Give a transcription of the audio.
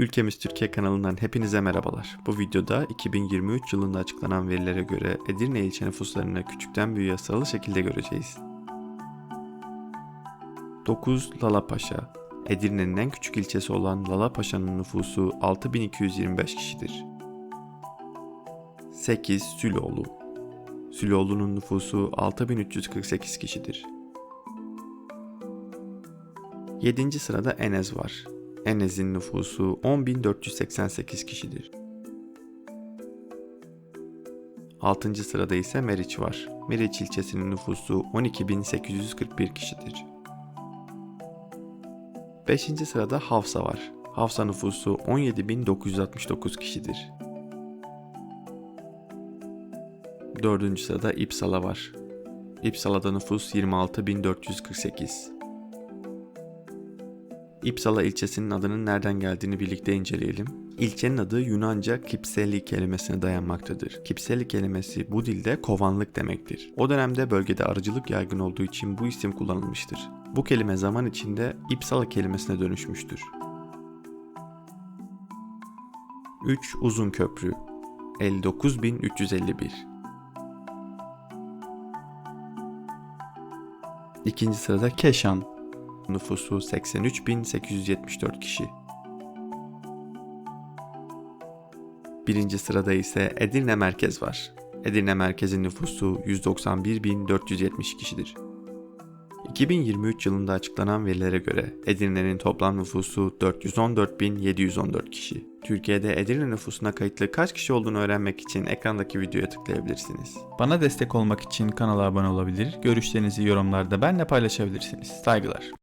Ülkemiz Türkiye kanalından hepinize merhabalar. Bu videoda 2023 yılında açıklanan verilere göre Edirne ilçe nüfuslarını küçükten büyüğe sıralı şekilde göreceğiz. 9 Lalapaşa Edirne'nin en küçük ilçesi olan Lalapaşa'nın nüfusu 6225 kişidir. 8 Süloğlu Süloğlu'nun nüfusu 6348 kişidir. 7. sırada Enez var. Enez'in nüfusu 10.488 kişidir. 6. sırada ise Meriç var. Meriç ilçesinin nüfusu 12.841 kişidir. 5. sırada Havsa var. Havsa nüfusu 17.969 kişidir. 4. sırada İpsala var. İpsala'da nüfus 26.448. İpsala ilçesinin adının nereden geldiğini birlikte inceleyelim. İlçenin adı Yunanca Kipseli kelimesine dayanmaktadır. Kipseli kelimesi bu dilde kovanlık demektir. O dönemde bölgede arıcılık yaygın olduğu için bu isim kullanılmıştır. Bu kelime zaman içinde İpsala kelimesine dönüşmüştür. 3 Uzun Köprü 59351 İkinci sırada Keşan Nüfusu 83.874 kişi. Birinci sırada ise Edirne Merkez var. Edirne Merkez'in nüfusu 191.470 kişidir. 2023 yılında açıklanan verilere göre Edirne'nin toplam nüfusu 414.714 kişi. Türkiye'de Edirne nüfusuna kayıtlı kaç kişi olduğunu öğrenmek için ekrandaki videoya tıklayabilirsiniz. Bana destek olmak için kanala abone olabilir, görüşlerinizi yorumlarda benimle paylaşabilirsiniz. Saygılar.